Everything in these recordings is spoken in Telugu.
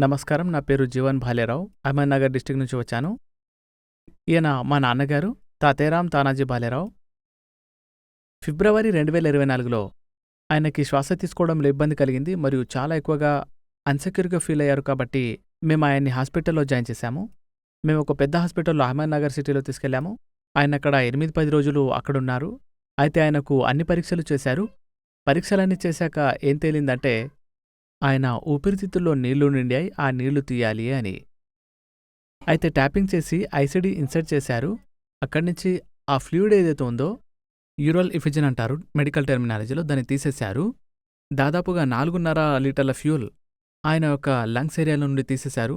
నమస్కారం నా పేరు జీవన్ భాలేరావు అహ్మద్నగర్ డిస్టిక్ నుంచి వచ్చాను. ఈయన మా నాన్నగారు తాతేరాం తానాజీ భాలేరావు ఫిబ్రవరి రెండు వేల ఇరవై నాలుగులో ఆయనకి శ్వాస తీసుకోవడంలో ఇబ్బంది కలిగింది మరియు చాలా ఎక్కువగా అన్సెక్యూర్గా ఫీల్ అయ్యారు కాబట్టి మేము ఆయన్ని హాస్పిటల్లో జాయిన్ చేశాము. మేము ఒక పెద్ద హాస్పిటల్లో అహ్మద్నగర్ సిటీలో తీసుకెళ్ళాము ఆయన అక్కడ ఎనిమిది పది రోజులు అక్కడున్నారు. అయితే ఆయనకు అన్ని పరీక్షలు చేశారు. పరీక్షలన్నీ చేశాక ఏం తేలిందంటే ఆయన ఊపిరితిత్తుల్లో నీళ్ళు నిండాయి ఆ నీళ్ళు తీయాలి అని. అయితే ట్యాపింగ్ చేసి ఐసిడి ఇన్సర్ట్ చేశారు. అక్కడి నుంచి ఆ ఫ్లూయిడ్ ఏదైతే ఉందో యూరల్ ఇఫిజన్ అంటారు మెడికల్ టెర్మినాలజీలో దాన్ని తీసేశారు. దాదాపుగా నాలుగున్నర లీటర్ల ఫ్యూల్ ఆయన యొక్క లంగ్స్ ఏరియాలో నుండి తీసేశారు.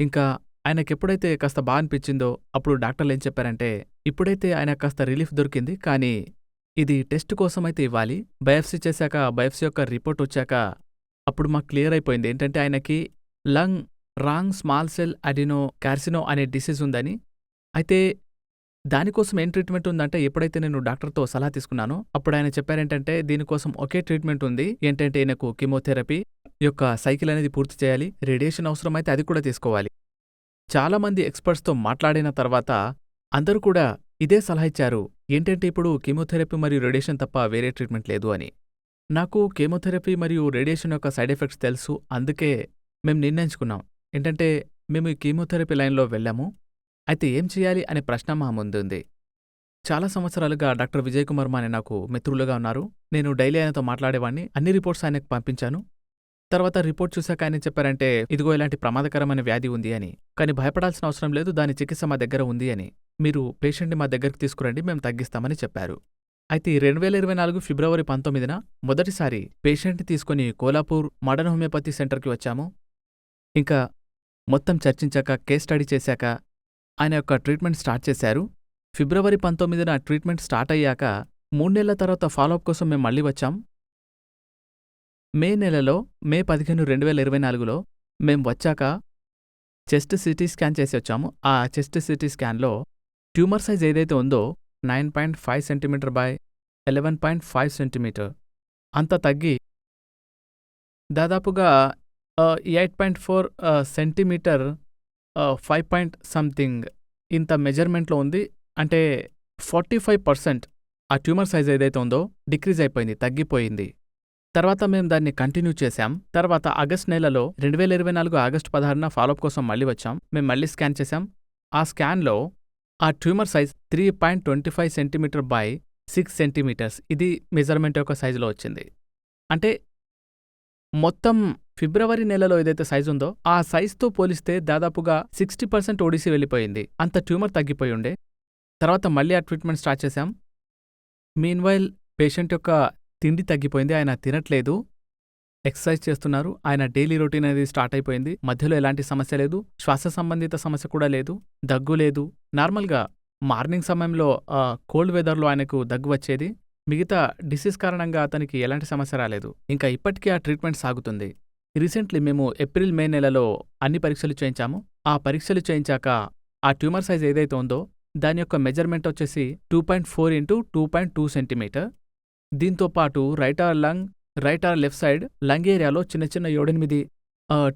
ఇంకా ఆయనకి ఎప్పుడైతే కాస్త బాగా అనిపించిందో అప్పుడు డాక్టర్లు ఏం చెప్పారంటే ఇప్పుడైతే ఆయన కాస్త రిలీఫ్ దొరికింది కానీ ఇది టెస్ట్ కోసమైతే ఇవ్వాలి. బయాప్సీ చేశాక బయాప్సీ యొక్క రిపోర్ట్ వచ్చాక అప్పుడు మాకు క్లియర్ అయిపోయింది. ఏంటంటే ఆయనకి lung wrong small cell adenocarcinoma అనే డిసీజ్ ఉందని. అయితే దానికోసం ఏం ట్రీట్మెంట్ ఉందంటే ఎప్పుడైతే నేను డాక్టర్తో సలహా తీసుకున్నానో అప్పుడు ఆయన చెప్పారేంటంటే దీనికోసం ఒకే ట్రీట్మెంట్ ఉంది. ఏంటంటే ఈయనకు కీమోథెరపీ యొక్క సైకిల్ అనేది పూర్తి చేయాలి. రేడియేషన్ అవసరమైతే అది కూడా తీసుకోవాలి. చాలామంది ఎక్స్పర్ట్స్తో మాట్లాడిన తర్వాత అందరూ కూడా ఇదే సలహా ఇచ్చారు. ఏంటంటే ఇప్పుడు కీమోథెరపీ మరియు రేడియేషన్ తప్ప వేరే ట్రీట్మెంట్ లేదు అని. నాకు కెమోథెరపీ మరియు రేడియేషన్ యొక్క సైడ్ ఎఫెక్ట్స్ తెలుసు అందుకే మేము నిర్ణయించుకున్నాం. ఏంటంటే మేము ఈ కీమోథెరపీ లైన్లో వెళ్ళాము. అయితే ఏం చేయాలి అనే ప్రశ్న మా ముందుంది. చాలా సంవత్సరాలుగా డాక్టర్ విజయ్ కుమార్ మానే నాకు మిత్రులుగా ఉన్నారు. నేను డైలీ ఆయనతో మాట్లాడేవాడిని. అన్ని రిపోర్ట్స్ ఆయనకు పంపించాను. తర్వాత రిపోర్ట్ చూశాక ఆయన చెప్పారంటే ఇదిగో ఇలాంటి ప్రమాదకరమైన వ్యాధి ఉంది అని. కానీ భయపడాల్సిన అవసరం లేదు. దాని చికిత్స మా దగ్గర ఉంది అని. మీరు పేషెంట్ని మా దగ్గరికి తీసుకురండి. మేము తగ్గిస్తామని చెప్పారు. అయితే రెండు వేల ఇరవై నాలుగు ఫిబ్రవరి పంతొమ్మిదిన మొదటిసారి పేషెంట్ని తీసుకుని కోలాపూర్ మోడర్న్ హోమియోపతి సెంటర్కి వచ్చాము. ఇంకా మొత్తం చర్చించాక కేస్ స్టడీ చేశాక ఆయన యొక్క ట్రీట్మెంట్ స్టార్ట్ చేశారు. ఫిబ్రవరి పంతొమ్మిదిన ట్రీట్మెంట్ స్టార్ట్ అయ్యాక మూడు నెలల తర్వాత ఫాలోఅప్ కోసం మేము మళ్ళీ వచ్చాం. మే నెలలో మే పదిహేను రెండు వేల ఇరవై నాలుగులో మేం వచ్చాక చెస్ట్ సిటీ స్కాన్ చేసి వచ్చాము. ఆ చెస్ట్ సిటీ స్కాన్లో ట్యూమర్ సైజ్ ఏదైతే ఉందో nine point five centimetre by eleven point five centimetre. అంత తగ్గి దాదాపుగా eight point four centimetre five point something ఇంత మెజర్మెంట్లో ఉంది. అంటే ఫార్టీ ఫైవ్ పర్సెంట్ ఆ ట్యూమర్ సైజ్ ఏదైతే ఉందో డిక్రీజ్ అయిపోయింది తగ్గిపోయింది. తర్వాత మేము దాన్ని కంటిన్యూ చేశాం. తర్వాత ఆగస్ట్ నెలలో రెండు వేల ఇరవై నాలుగు ఆగస్టు పదహారున ఫాలోఅప్ కోసం మళ్ళీ వచ్చాం. మేము మళ్ళీ స్కాన్ చేశాం. ఆ స్కాన్లో ఆ tumour size three point twenty five centimetre by six centimetres. ఇది మెజర్మెంట్ యొక్క సైజులో వచ్చింది. అంటే మొత్తం ఫిబ్రవరి నెలలో ఏదైతే సైజు ఉందో ఆ సైజుతో పోలిస్తే దాదాపుగా సిక్స్టీ పర్సెంట్ ఓడిసి వెళ్ళిపోయింది. అంత ట్యూమర్ తగ్గిపోయి ఉండే. తర్వాత మళ్ళీ ఆ ట్రీట్మెంట్ స్టార్ట్ చేశాం. మీన్వైల్ పేషెంట్ యొక్క తిండి తగ్గిపోయింది. ఆయన తినట్లేదు. ఎక్సర్సైజ్ చేస్తున్నారు. ఆయన డైలీ రొటీన్ అనేది స్టార్ట్ అయిపోయింది. మధ్యలో ఎలాంటి సమస్య లేదు. శ్వాస సంబంధిత సమస్య కూడా లేదు. దగ్గు లేదు. నార్మల్గా మార్నింగ్ సమయంలో కోల్డ్ వెదర్లో ఆయనకు దగ్గు వచ్చేది. మిగతా డిసీజ్ కారణంగా అతనికి ఎలాంటి సమస్య రాలేదు. ఇంకా ఇప్పటికీ ఆ ట్రీట్మెంట్ సాగుతుంది. రీసెంట్లీ మేము ఏప్రిల్ మే నెలలో అన్ని పరీక్షలు చేయించాము. ఆ పరీక్షలు చేయించాక ఆ ట్యూమర్ సైజ్ ఏదైతే ఉందో దాని యొక్క మెజర్మెంట్ వచ్చేసి two point four into two point two centimetre. దీంతో పాటు right or lung right or left side lung ఏరియాలో చిన్న చిన్న ఏడెనిమిది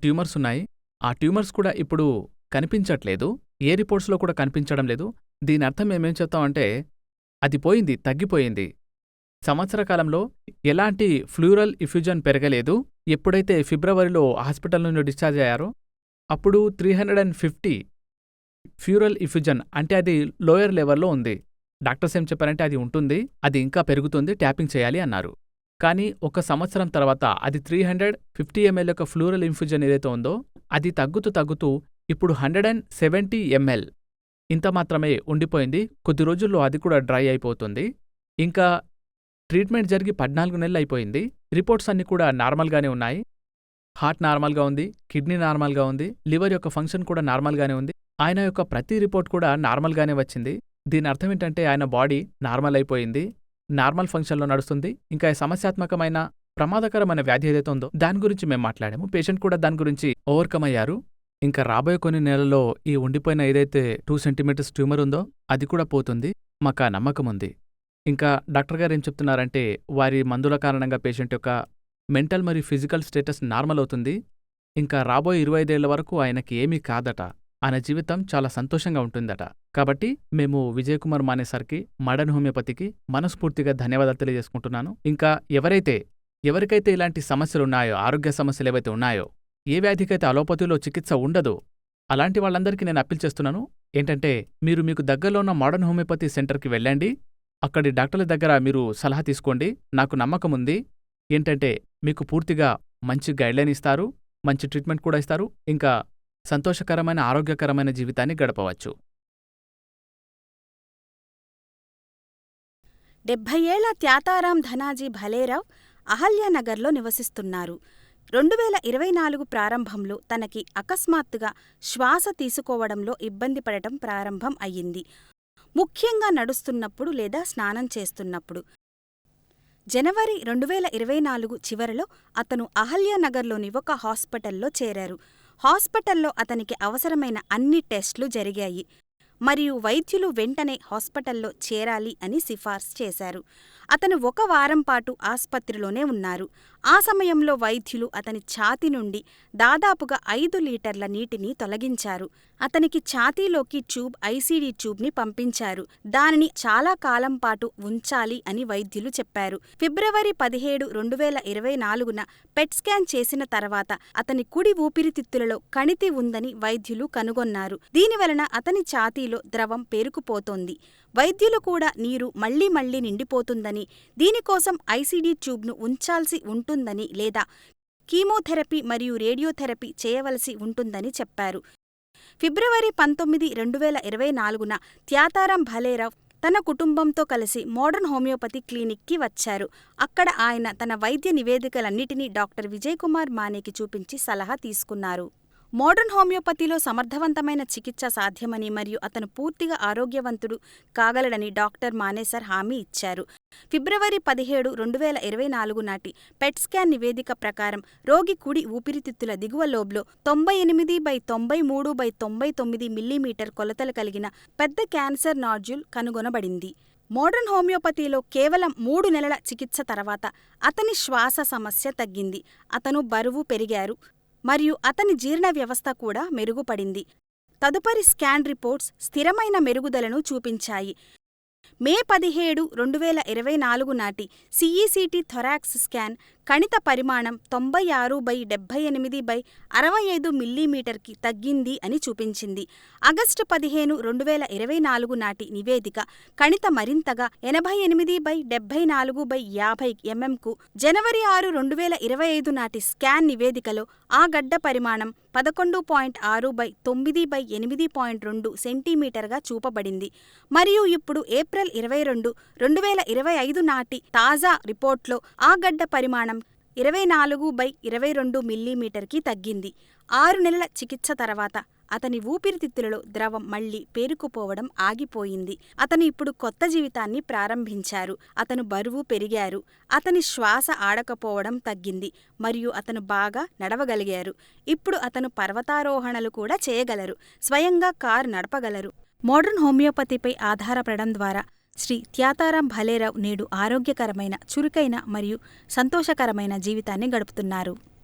ట్యూమర్స్ ఉన్నాయి. ఆ ట్యూమర్స్ కూడా ఇప్పుడు కనిపించట్లేదు. ఏ రిపోర్ట్స్లో కూడా కనిపించడం లేదు. దీని అర్థం మేమేం చెప్తామంటే అది పోయింది తగ్గిపోయింది. సంవత్సర కాలంలో ఎలాంటి ఫ్లూరల్ ఇఫ్యూజన్ పెరగలేదు. ఎప్పుడైతే ఫిబ్రవరిలో హాస్పిటల్ నుండి డిశ్చార్జ్ అయ్యారో అప్పుడు three hundred and fifty pleural effusion అంటే అది లోయర్ లెవెల్లో ఉంది. డాక్టర్స్ ఏం చెప్పారంటే అది ఉంటుంది అది ఇంకా పెరుగుతుంది ట్యాపింగ్ చేయాలి అన్నారు. కానీ ఒక సంవత్సరం తర్వాత అది త్రీ హండ్రెడ్ ఫిఫ్టీ ఎంఎల్ యొక్క ఫ్లూరల్ ఇన్ఫ్యూజన్ ఏదైతే ఉందో అది తగ్గుతూ తగ్గుతూ ఇప్పుడు హండ్రెడ్ అండ్ సెవెంటీ ఎంఎల్ ఇంత మాత్రమే ఉండిపోయింది. కొద్ది రోజుల్లో అది కూడా డ్రై అయిపోతుంది. ఇంకా ట్రీట్మెంట్ జరిగి పద్నాలుగు నెలలు అయిపోయింది. రిపోర్ట్స్ అన్నీ కూడా నార్మల్గానే ఉన్నాయి. హార్ట్ నార్మల్గా ఉంది కిడ్నీ నార్మల్గా ఉంది లివర్ యొక్క ఫంక్షన్ కూడా నార్మల్గానే ఉంది. ఆయన యొక్క ప్రతి రిపోర్ట్ కూడా నార్మల్గానే వచ్చింది. దీని అర్థం ఏంటంటే ఆయన బాడీ నార్మల్ అయిపోయింది. నార్మల్ ఫంక్షన్లో నడుస్తుంది. ఇంకా సమస్యాత్మకమైన ప్రమాదకరమైన వ్యాధి ఏదైతే ఉందో దాని గురించి మేము మాట్లాడాము. పేషెంట్ కూడా దాని గురించి ఓవర్కమ్ అయ్యారు. ఇంకా రాబోయే కొన్ని నెలల్లో ఈ ఉండిపోయిన ఏదైతే టూ సెంటీమీటర్స్ ట్యూమర్ ఉందో అది కూడా పోతుంది. మాకు ఆ నమ్మకం ఉంది. ఇంకా డాక్టర్ గారు ఏం చెప్తున్నారంటే వారి మందుల కారణంగా పేషెంట్ యొక్క మెంటల్ మరియు ఫిజికల్ స్టేటస్ నార్మల్ అవుతుంది. ఇంకా రాబోయే ఇరవై ఐదేళ్ళ వరకు ఆయనకి ఏమీ కాదట. ఆయన జీవితం చాలా సంతోషంగా ఉంటుందట. కాబట్టి మేము విజయ్ కుమార్ మానే హోమియోపతికి మనస్ఫూర్తిగా ధన్యవాదాలు తెలియజేసుకుంటున్నాను. ఇంకా ఎవరైతే ఎవరికైతే ఇలాంటి సమస్యలు ఉన్నాయో ఆరోగ్య సమస్యలు ఏవైతే ఉన్నాయో ఏ వ్యాధికైతే అలోపతిలో చికిత్స ఉండదో అలాంటి వాళ్ళందరికీ నేను అప్పీల్ చేస్తున్నాను. ఏంటంటే మీరు మీకు దగ్గరలో ఉన్న మోడర్న్ హోమియోపతి సెంటర్కి వెళ్ళండి. అక్కడి డాక్టర్ల దగ్గర మీరు సలహా తీసుకోండి. నాకు నమ్మకం ఉంది. ఏంటంటే మీకు పూర్తిగా మంచి గైడ్లైన్ ఇస్తారు. మంచి ట్రీట్మెంట్ కూడా ఇస్తారు. ఇంకా సంతోషకరమైన ఆరోగ్యకరమైన జీవితాన్ని గడపవచ్చు. డెబ్భై ఏళ్ళ త్యాతారాం ధనాజీ భలేరావ్ అహల్యానగర్లో నివసిస్తున్నారు. రెండు వేల ఇరవై నాలుగు ప్రారంభంలో తనకి అకస్మాత్తుగా శ్వాస తీసుకోవడంలో ఇబ్బంది పడటం ప్రారంభం అయ్యింది. ముఖ్యంగా నడుస్తున్నప్పుడు లేదా స్నానం చేస్తున్నప్పుడు. జనవరి రెండు వేల ఇరవై నాలుగు చివరలో అతను అహల్యానగర్లోని ఒక హాస్పిటల్లో చేరారు. హాస్పిటల్లో అతనికి అవసరమైన అన్ని టెస్టులు జరిగాయి. మరియు వైద్యులు వెంటనే హాస్పిటల్లో చేరాలి అని సిఫార్సు చేశారు. అతను ఒక వారం పాటు ఆస్పత్రిలోనే ఉన్నారు. ఆ సమయంలో వైద్యులు అతని ఛాతి నుండి దాదాపుగా ఐదు లీటర్ల నీటిని తొలగించారు. అతనికి ఛాతీలోకి ట్యూబ్ ఐసీడీ ట్యూబ్ని పంపించారు. దానిని చాలా కాలం పాటు ఉంచాలి అని వైద్యులు చెప్పారు. ఫిబ్రవరి పదిహేడు రెండు వేల ఇరవై నాలుగున పెట్ స్కాన్ చేసిన తర్వాత అతని కుడి ఊపిరితిత్తులలో కణితి ఉందని వైద్యులు కనుగొన్నారు. దీనివలన అతని ఛాతీలో ద్రవం పేరుకుపోతోంది. వైద్యులు కూడా నీరు మళ్ళీ మళ్ళీ నిండిపోతుందని దీనికోసం ఐసీడీ ట్యూబ్ను ఉంచాల్సి ఉంటుందని లేదా కీమోథెరపీ మరియు రేడియోథెరపీ చేయవలసి ఉంటుందని చెప్పారు. ఫిబ్రవరి పంతొమ్మిది రెండు వేల ఇరవై నాలుగున త్యాతారాం భలేరావ్ తన కుటుంబంతో కలిసి మోడర్న్ హోమియోపతి క్లినిక్కి వచ్చారు. అక్కడ ఆయన తన వైద్య నివేదికలన్నిటినీ డాక్టర్ విజయ్ కుమార్ మానేకి చూపించి సలహా తీసుకున్నారు. మోడర్న్ హోమియోపతిలో సమర్థవంతమైన చికిత్స సాధ్యమని మరియు అతను పూర్తిగా ఆరోగ్యవంతుడు కాగలడని డాక్టర్ మానేసర్ హామీ ఇచ్చారు. ఫిబ్రవరి పదిహేడు రెండు వేల ఇరవై నాలుగు నాటి పెట్ స్కాన్ నివేదిక ప్రకారం రోగి కుడి ఊపిరితిత్తుల దిగువ లోబ్లో తొంభై ఎనిమిది బై తొంభై మూడు బై తొంభై తొమ్మిది మిల్లీమీటర్ కొలతలు కలిగిన పెద్ద క్యాన్సర్ నాడ్యూల్ కనుగొనబడింది. మోడర్న్ హోమియోపతిలో కేవలం మూడు నెలల చికిత్స తర్వాత అతని శ్వాస సమస్య తగ్గింది. అతను బరువు పెరిగారు. మరియు అతని జీర్ణ వ్యవస్థ కూడా మెరుగుపడింది. తదుపరి స్కాన్ రిపోర్ట్స్ స్థిరమైన మెరుగుదలను చూపించాయి. మే పదిహేడు రెండు వేల ఇరవై నాలుగు నాటి సిఈసిటి థొరాక్స్ స్కాన్ కణిత పరిమాణం తొంభై ఆరు బై డెబ్బై ఎనిమిది బై అరవై ఐదు మిల్లీమీటర్కి తగ్గింది అని చూపించింది. ఆగస్టు పదిహేను రెండు వేల ఇరవై నాలుగు నాటి నివేదిక కణిత మరింతగా ఎనభై ఎనిమిది బై డెబ్బై నాలుగు బై యాభై ఎంఎంకు జనవరి ఆరు రెండు వేల ఇరవై ఐదు నాటి స్కాన్ నివేదికలో ఆ గడ్డ పరిమాణం పదకొండు పాయింట్ ఆరు బై తొమ్మిది బై ఎనిమిది పాయింట్ రెండు సెంటీమీటర్గా చూపబడింది. మరియు ఇప్పుడు ఏప్రిల్ ఇరవై రెండు రెండు వేల ఇరవై ఐదు నాటి తాజా రిపోర్ట్లో ఆ గడ్డ పరిమాణం ఇరవై నాలుగు బై ఇరవై రెండు మిల్లీమీటర్కి తగ్గింది. ఆరు నెలల చికిత్స తర్వాత అతని ఊపిరితిత్తులలో ద్రవం మళ్ళీ పేరుకుపోవడం ఆగిపోయింది. అతను ఇప్పుడు కొత్త జీవితాన్ని ప్రారంభించారు. అతను బరువు పెరిగారు. అతని శ్వాస ఆడకపోవడం తగ్గింది మరియు అతను బాగా నడవగలిగారు. ఇప్పుడు అతను పర్వతారోహణలు కూడా చేయగలరు. స్వయంగా కారు నడపగలరు. మోడర్న్ హోమియోపతిపై ఆధారపడడం ద్వారా శ్రీ త్యాతారాం భలేరావు నేడు ఆరోగ్యకరమైన చురుకైన మరియు సంతోషకరమైన జీవితాన్ని గడుపుతున్నారు.